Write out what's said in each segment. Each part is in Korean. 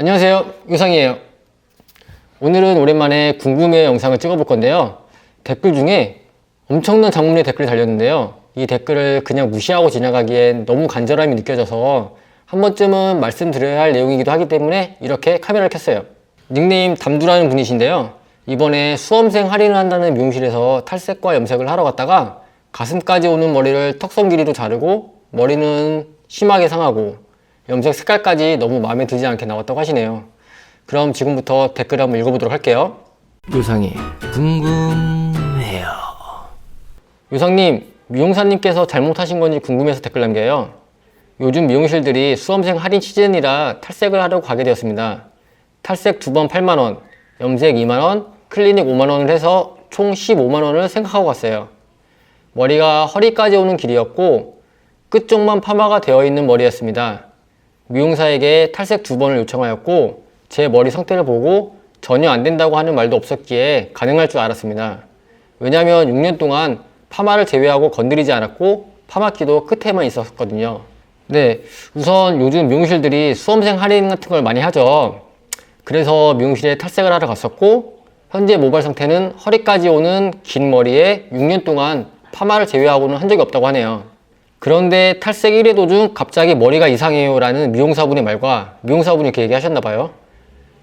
안녕하세요. 유상이에요. 오늘은 오랜만에 궁금해 영상을 찍어볼 건데요. 댓글 중에 엄청난 장문의 댓글이 달렸는데요. 이 댓글을 그냥 무시하고 지나가기엔 너무 간절함이 느껴져서 한 번쯤은 말씀드려야 할 내용이기도 하기 때문에 이렇게 카메라를 켰어요. 닉네임 담두라는 분이신데요. 이번에 수험생 할인을 한다는 미용실에서 탈색과 염색을 하러 갔다가 가슴까지 오는 머리를 턱선 길이로 자르고 머리는 심하게 상하고 염색 색깔까지 너무 마음에 들지 않게 나왔다고 하시네요. 그럼 지금부터 댓글 한번 읽어보도록 할게요. 유상이 궁금해요. 유상님, 미용사님께서 잘못하신 건지 궁금해서 댓글 남겨요. 요즘 미용실들이 수험생 할인 시즌이라 탈색을 하려고 가게 되었습니다. 탈색 두 번 8만원, 염색 2만원, 클리닉 5만원을 해서 총 15만원을 생각하고 갔어요. 머리가 허리까지 오는 길이었고 끝쪽만 파마가 되어 있는 머리였습니다. 미용사에게 탈색 두 번을 요청하였고 제 머리 상태를 보고 전혀 안 된다고 하는 말도 없었기에 가능할 줄 알았습니다. 왜냐하면 6년 동안 파마를 제외하고 건드리지 않았고 파마기도 끝에만 있었거든요. 네, 우선 요즘 미용실들이 수험생 할인 같은 걸 많이 하죠. 그래서 미용실에 탈색을 하러 갔었고 현재 모발 상태는 허리까지 오는 긴 머리에 6년 동안 파마를 제외하고는 한 적이 없다고 하네요. 그런데 탈색 1회 도중 갑자기 머리가 이상해요 라는 미용사분의 말과 미용사분이 이렇게 얘기하셨나 봐요.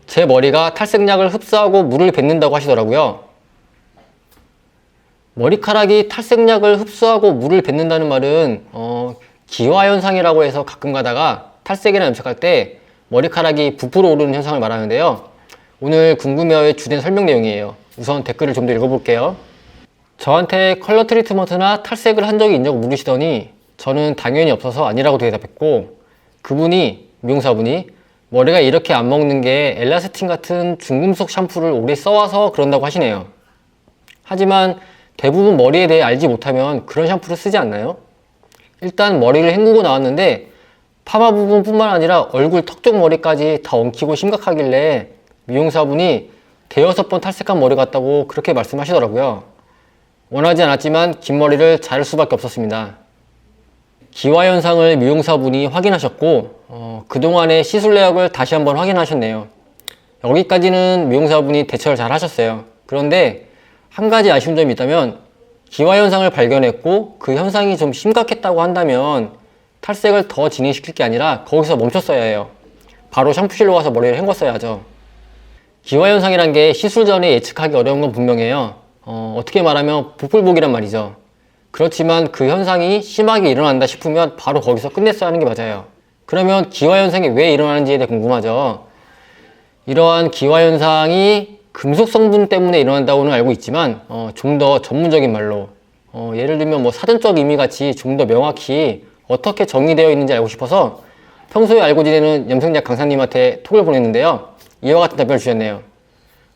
제 머리가 탈색약을 흡수하고 물을 뱉는다고 하시더라고요. 머리카락이 탈색약을 흡수하고 물을 뱉는다는 말은 어, 기화현상이라고 해서 가끔 가다가 탈색이나 염색할 때 머리카락이 부풀어 오르는 현상을 말하는데요. 오늘 궁금해요의 주된 설명 내용이에요. 우선 댓글을 좀 더 읽어볼게요. 저한테 컬러 트리트먼트나 탈색을 한 적이 있냐고 물으시더니 저는 당연히 없어서 아니라고 대답했고 그분이 미용사분이 머리가 이렇게 안 먹는 게 엘라스틴 같은 중금속 샴푸를 오래 써와서 그런다고 하시네요. 하지만 대부분 머리에 대해 알지 못하면 그런 샴푸를 쓰지 않나요? 일단 머리를 헹구고 나왔는데 파마 부분뿐만 아니라 얼굴 턱 쪽 머리까지 다 엉키고 심각하길래 미용사분이 대여섯 번 탈색한 머리 같다고 그렇게 말씀하시더라고요. 원하지 않았지만 긴 머리를 자를 수밖에 없었습니다. 기화 현상을 미용사분이 확인하셨고 어, 그동안의 시술 내역을 다시 한번 확인하셨네요. 여기까지는 미용사분이 대처를 잘 하셨어요. 그런데 한 가지 아쉬운 점이 있다면 기화 현상을 발견했고 그 현상이 좀 심각했다고 한다면 탈색을 더 진행시킬 게 아니라 거기서 멈췄어야 해요. 바로 샴푸실로 가서 머리를 헹궜어야죠. 기화 현상이란 게 시술 전에 예측하기 어려운 건 분명해요. 어, 어떻게 말하면 부풀복이란 말이죠. 그렇지만 그 현상이 심하게 일어난다 싶으면 바로 거기서 끝냈어야 하는 게 맞아요. 그러면 기화 현상이 왜 일어나는지에 대해 궁금하죠. 이러한 기화 현상이 금속 성분 때문에 일어난다고는 알고 있지만 어, 좀 더 전문적인 말로 어, 예를 들면 뭐 사전적 의미 같이 좀 더 명확히 어떻게 정의되어 있는지 알고 싶어서 평소에 알고 지내는 염색약 강사님한테 톡을 보냈는데요. 이와 같은 답변을 주셨네요.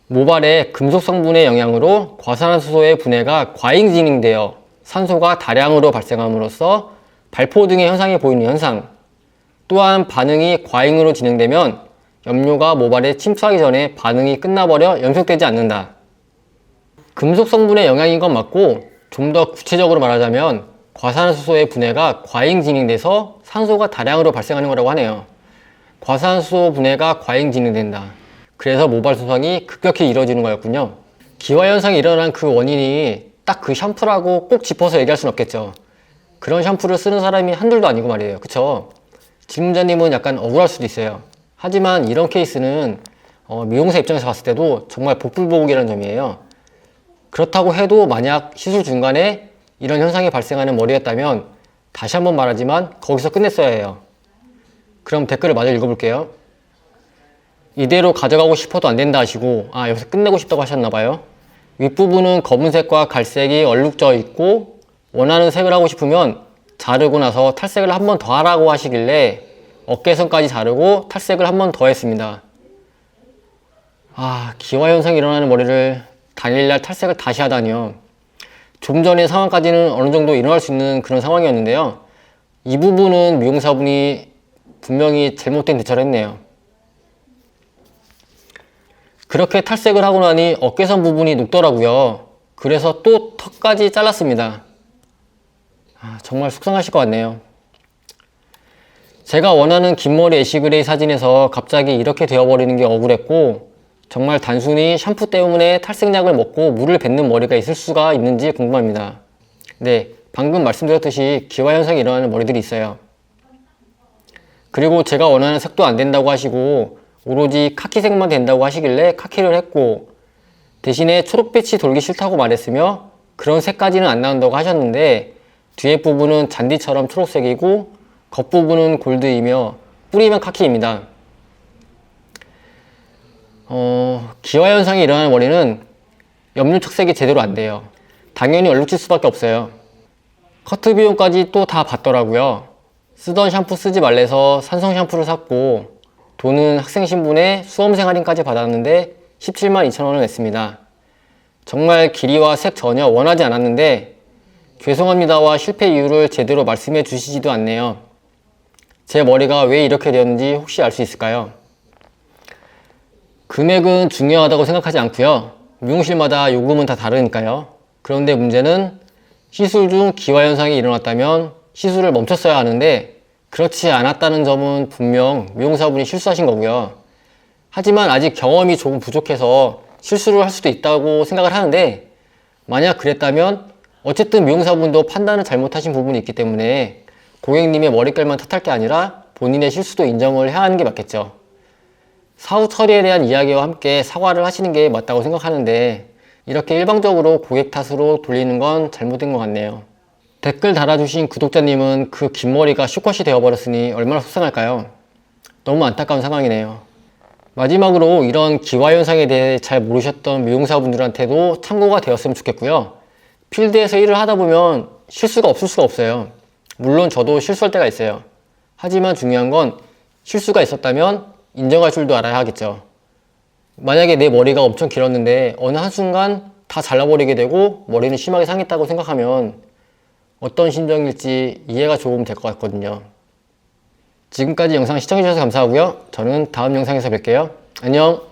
모발의 금속 성분의 영향으로 과산화수소의 분해가 과잉 진행되어 산소가 다량으로 발생함으로써 발포 등의 현상이 보이는 현상. 또한 반응이 과잉으로 진행되면 염료가 모발에 침투하기 전에 반응이 끝나버려 염색되지 않는다. 금속 성분의 영향인 건 맞고 좀 더 구체적으로 말하자면 과산화수소의 분해가 과잉 진행돼서 산소가 다량으로 발생하는 거라고 하네요. 과산화수소 분해가 과잉 진행된다. 그래서 모발 손상이 급격히 이루어지는 거였군요. 기화 현상이 일어난 그 원인이 딱 그 샴푸라고 꼭 짚어서 얘기할 수는 없겠죠. 그런 샴푸를 쓰는 사람이 한둘도 아니고 말이에요. 그쵸? 질문자님은 약간 억울할 수도 있어요. 하지만 이런 케이스는 어, 미용사 입장에서 봤을 때도 정말 복불복이라는 점이에요. 그렇다고 해도 만약 시술 중간에 이런 현상이 발생하는 머리였다면 다시 한번 말하지만 거기서 끝냈어야 해요. 그럼 댓글을 마저 읽어볼게요. 이대로 가져가고 싶어도 안 된다 하시고 아 여기서 끝내고 싶다고 하셨나 봐요. 윗부분은 검은색과 갈색이 얼룩져 있고 원하는 색을 하고 싶으면 자르고 나서 탈색을 한 번 더 하라고 하시길래 어깨선까지 자르고 탈색을 한 번 더 했습니다. 아 기화 현상이 일어나는 머리를 당일날 탈색을 다시 하다니요. 좀 전의 상황까지는 어느 정도 일어날 수 있는 그런 상황이었는데요. 이 부분은 미용사분이 분명히 잘못된 대처를 했네요. 그렇게 탈색을 하고 나니 어깨선 부분이 녹더라고요. 그래서 또 턱까지 잘랐습니다. 아, 정말 속상하실 것 같네요. 제가 원하는 긴 머리 애쉬그레이 사진에서 갑자기 이렇게 되어버리는 게 억울했고 정말 단순히 샴푸 때문에 탈색약을 먹고 물을 뱉는 머리가 있을 수가 있는지 궁금합니다. 네, 방금 말씀드렸듯이 기화현상이 일어나는 머리들이 있어요. 그리고 제가 원하는 색도 안 된다고 하시고 오로지 카키색만 된다고 하시길래 카키를 했고 대신에 초록빛이 돌기 싫다고 말했으며 그런 색까지는 안 나온다고 하셨는데 뒤에 부분은 잔디처럼 초록색이고 겉부분은 골드이며 뿌리면 카키입니다. 어, 기화 현상이 일어나는 머리는 염료 착색이 제대로 안 돼요. 당연히 얼룩질 수밖에 없어요. 커트 비용까지 또 다 받더라고요. 쓰던 샴푸 쓰지 말래서 산성 샴푸를 샀고 돈은 학생 신분에 수험생 할인까지 받았는데 17만 2천 원을 냈습니다. 정말 길이와 색 전혀 원하지 않았는데 죄송합니다와 실패 이유를 제대로 말씀해 주시지도 않네요. 제 머리가 왜 이렇게 되었는지 혹시 알 수 있을까요? 금액은 중요하다고 생각하지 않고요. 미용실마다 요금은 다 다르니까요. 그런데 문제는 시술 중 기화 현상이 일어났다면 시술을 멈췄어야 하는데 그렇지 않았다는 점은 분명 미용사분이 실수하신 거고요. 하지만 아직 경험이 조금 부족해서 실수를 할 수도 있다고 생각을 하는데 만약 그랬다면 어쨌든 미용사분도 판단을 잘못하신 부분이 있기 때문에 고객님의 머릿결만 탓할 게 아니라 본인의 실수도 인정을 해야 하는 게 맞겠죠. 사후 처리에 대한 이야기와 함께 사과를 하시는 게 맞다고 생각하는데 이렇게 일방적으로 고객 탓으로 돌리는 건 잘못된 것 같네요. 댓글 달아주신 구독자님은 그 긴 머리가 슈컷이 되어버렸으니 얼마나 속상할까요? 너무 안타까운 상황이네요. 마지막으로 이런 기화 현상에 대해 잘 모르셨던 미용사분들한테도 참고가 되었으면 좋겠고요. 필드에서 일을 하다 보면 실수가 없을 수가 없어요. 물론 저도 실수할 때가 있어요. 하지만 중요한 건 실수가 있었다면 인정할 줄도 알아야 하겠죠. 만약에 내 머리가 엄청 길었는데 어느 한순간 다 잘라버리게 되고 머리는 심하게 상했다고 생각하면 어떤 심정일지 이해가 조금 될 것 같거든요. 지금까지 영상 시청해주셔서 감사하고요. 저는 다음 영상에서 뵐게요. 안녕!